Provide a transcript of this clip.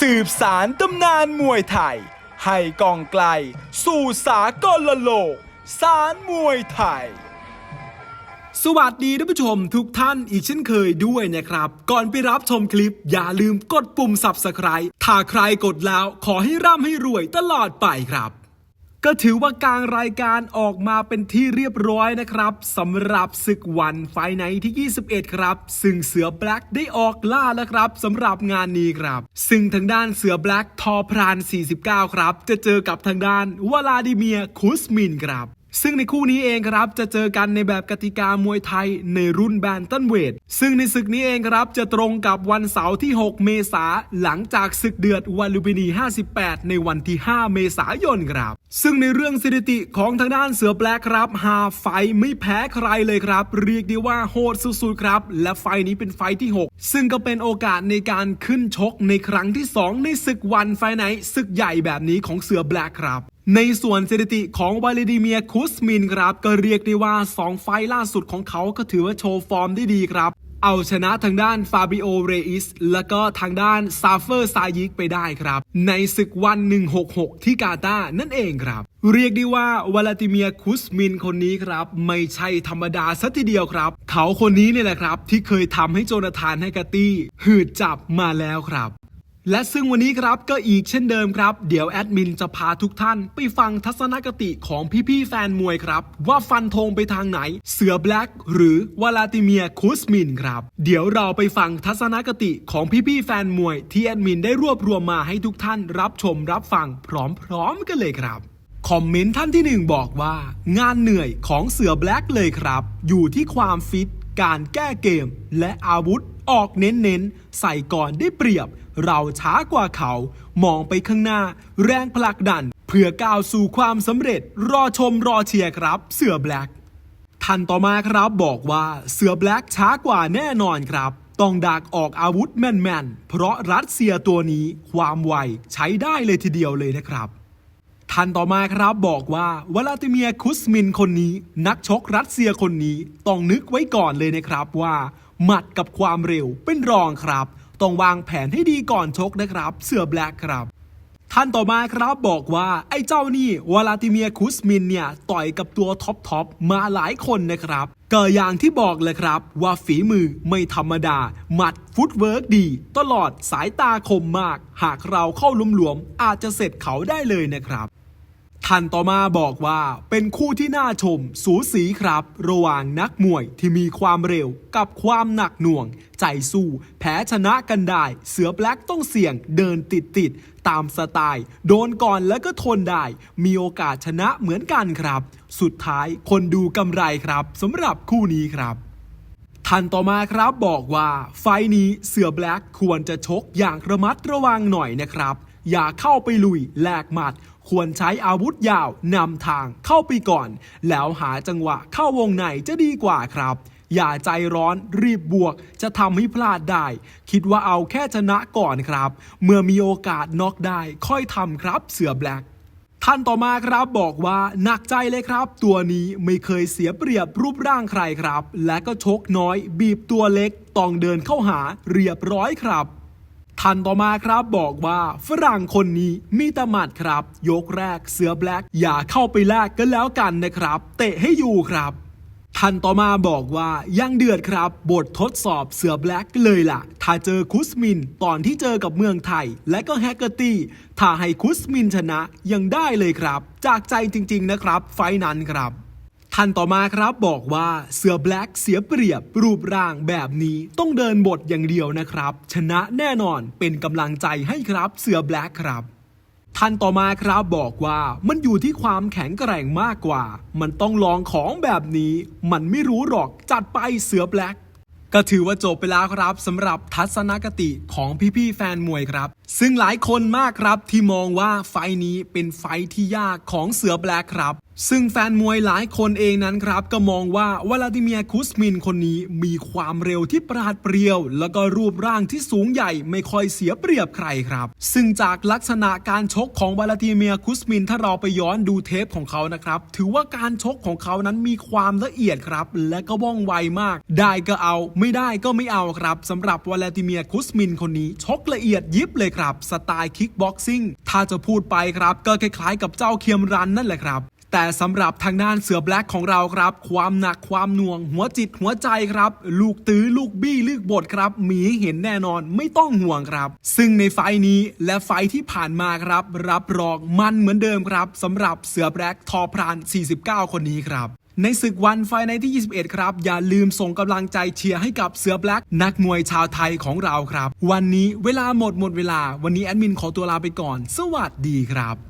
สืบสารตำนานมวยไทย ให้กองไกล สู่สากลโลก สารมวยไทย สวัสดีท่านผู้ชมทุกท่านอีกเช่นเคยด้วยนะครับ ก่อนไปรับชมคลิป อย่าลืมกดปุ่ม Subscribe ถ้าใครกดแล้วขอให้ร่ำให้รวยตลอดไปครับ ก็ถือว่ากลางรายการออกมาเป็นที่เรียบร้อยนะครับสำหรับศึกวันไฟไนที่ 21 ครับ ซึ่งเสือแบล็กได้ออกล่าแล้วครับสำหรับงานนี้ครับ ซึ่งทางด้านเสือแบล็กทอพราน 49 ครับ จะเจอกับทางด้านวลาดิเมียคุสมินครับซึ่งในคู่นี้เองครับจะเจอกันในแบบกติกามวยไทยในรุ่นแบนตันเวท ซึ่งในศึกนี้เองครับจะตรงกับวันเสาร์ที่ 6 เมษาหลังจากศึกเดือดวันลุมพินี 58 ในวันที่ 5 เมษายนครับ ซึ่งในเรื่องสถิติของทางด้านเสือแบล็กครับหาไฟไม่แพ้ใครเลยครับ เรียกได้ว่าโหดสุดๆครับ และไฟนี้เป็นไฟที่ 6 ซึ่งก็เป็นโอกาสในการขึ้นชกในครั้งที่ 2 ในศึกวันไฟไหนศึกใหญ่แบบนี้ของเสือแบล็กครับในส่วนสถิติของวาเลดิเมียคุสมินครับ ก็เรียกได้ว่า 2 ไฟล่าสุดของเขาก็ถือว่าโชว์ฟอร์มได้ดีครับ เอาชนะทางด้านฟาบิโอ เรอิส และก็ทางด้านซาเฟอร์ซายิกไปได้ครับ ในศึกวัน 166 ที่กาตานั่นเองครับ เรียกได้ว่าวลาติเมียคุสมินคนนี้ครับ ไม่ใช่ธรรมดาสัทีเดียวครับ เขาคนนี้เนี่ยแหละครับ ที่เคยทำให้โจนาธานแฮกตี้หืดจับมาแล้วครับ และซึ่งวันนี้ครับก็อีกเช่นเดิมครับ เดี๋ยวแอดมินจะพาทุกท่าน ไปฟังทัศนคติของพี่ๆแฟนมวยครับ ว่าฟันธงไปทางไหน เสือแบล็กหรือวลาติเมียคุสมินครับ เดี๋ยวเราไปฟังทัศนคติของพี่ๆแฟนมวย ที่แอดมินได้รวบรวมมาให้ทุกท่าน รับชมรับฟังพร้อมๆกันเลยครับคอมเมนต์ท่านที่หนึ่งบอกว่า งานเหนื่อยของเสือแบล็กเลยครับ อยู่ที่ความฟิตการแก้เกม และอาวุธ ออกเน้นๆ ใส่ก่อนได้เปรียบ เราช้ากว่าเขา มองไปข้างหน้า แรงผลักดัน เพื่อก้าวสู่ความสำเร็จ รอชมรอเชียร์ครับ เสือแบล็กท่านต่อมาครับบอกว่าเสือแบล็กช้ากว่าแน่นอนครับ ต้องดักออกอาวุธแม่นๆ เพราะรัสเซียตัวนี้ความไวใช้ได้เลยทีเดียวเลยนะครับท่านต่อมาครับบอกว่าวลาดิเมียร์คุสมินคนนี้ นักชกรัสเซียคนนี้ ต้องนึกไว้ก่อนเลยนะครับว่า หมัดกับความเร็วเป็นรองครับ ต้องวางแผนให้ดีก่อนชกนะครับ เสือแบล็กครับท่านต่อมาครับบอกว่าไอ้เจ้านี่วลาดิเมียคุสมินเนี่ย ต่อยกับตัวท็อปทอปมาหลายคนนะครับก็อย่างที่บอกเลยครับ ว่าฝีมือไม่ธรรมดา หมัดฟุตเวิร์กดี ตลอดสายตาคมมาก หากเราเข้าลุมหลวมๆอาจจะเสร็จเขาได้เลยนะครับ ท่านต่อมาบอกว่าเป็นคู่ที่น่าชมสูสีครับ ระหว่างนักมวยที่มีความเร็วกับความหนักหน่วง ใจสู้ แพ้ชนะกันได้ เสือแบล็กต้องเสี่ยงเดินติดติดตามสไตล์ โดนก่อนแล้วก็ทนได้ มีโอกาสชนะเหมือนกันครับ สุดท้ายคนดูกำไรครับสำหรับคู่นี้ครับท่านต่อมาครับบอกว่าไฟนี้เสือแบล็กควรจะชกอย่างระมัดระวังหน่อยนะครับ อย่าเข้าไปลุยแลกหมัด ควรใช้อาวุธยาวนำทางเข้าไปก่อน แล้วหาจังหวะเข้าวงในจะดีกว่าครับ อย่าใจร้อนรีบบวกจะทำให้พลาดได้ คิดว่าเอาแค่ชนะก่อนครับ เมื่อมีโอกาสน็อกได้ค่อยทำครับเสือแบล็กท่านต่อมาครับบอกว่าหนักใจเลยครับ ตัวนี้ไม่เคยเสียเปรียบรูปร่างใครครับ และก็ชกน้อย บีบตัวเล็กต้องเดินเข้าหาเรียบร้อยครับ ท่านต่อมาครับบอกว่าฝรั่งคนนี้มีแตหมัดครับ ยกแรกเสือแบล็กอย่าเข้าไปแลกกันแล้วกันนะครับ เตะให้อยู่ครับท่านต่อมาบอกว่ายังเดือดครับ บททดสอบเสือแบล็กเลยล่ะ ถ้าเจอคุสมินตอนที่เจอกับเมืองไทย และก็แฮกเกอร์ตี้ถ้าให้คุสมินชนะยังได้เลยครับ จากใจจริง ๆนะครับ ไฟนั้นครับ ท่านต่อมาครับบอกว่าเสือแบล็กเสียเปรียบรูปร่างแบบนี้ต้องเดินบทอย่างเดียวนะครับ ชนะแน่นอนเป็นกำลังใจให้ครับเสือแบล็กครับท่านต่อมาครับบอกว่ามันอยู่ที่ความแข็งแกร่งมากกว่า มันต้องลองของแบบนี้ มันไม่รู้หรอกจัดไปเสือแบล็กก็ถือว่าจบไปแล้วครับสำหรับทัศนคติของพี่ๆแฟนมวยครับ ซึ่งหลายคนมากครับที่มองว่าไฟนี้เป็นไฟที่ยากของเสือแบล็กครับ ซึ่งแฟนมวยหลายคนเองนั้นครับ ก็มองว่าวลาดิเมียคุสมินคนนี้มีความเร็วที่ปราดเปรียว แล้วก็รูปร่างที่สูงใหญ่ไม่ค่อยเสียเปรียบใครครับ ซึ่งจากลักษณะการชกของวลาดิเมียคุสมินถ้าเราไปย้อนดูเทปของเขานะครับ ถือว่าการชกของเขานั้นมีความละเอียดครับ และก็ว่องไวมาก ได้ก็เอา ไม่ได้ก็ไม่เอาครับสำหรับวลาดิเมียคุสมินคนนี้ชกละเอียดยิบเลยครับสไตล์คิกบ็อกซิ่งถ้าจะพูดไปครับก็คล้ายๆ กับเจ้าเคียมรันนั่นแหละครับ แต่สำหรับทางด้านเสือแบล็กของเราครับ ความหนักความหน่วงหัวจิตหัวใจครับ ลูกตื้อลูกบี้ลูกบดครับมีเห็นแน่นอนไม่ต้องห่วงครับ ซึ่งในไฟนี้และไฟที่ผ่านมาครับ รับรองมันเหมือนเดิมครับสำหรับเสือแบล็กทอพราน 49 คนนี้ครับในศึกวันไฟในที่ 21 ครับ อย่าลืมส่งกำลังใจเชียร์ให้กับเสือแบล็กนักมวยชาวไทยของเราครับ วันนี้เวลาหมดหมดเวลา วันนี้แอดมินขอตัวลาไปก่อน สวัสดีครับ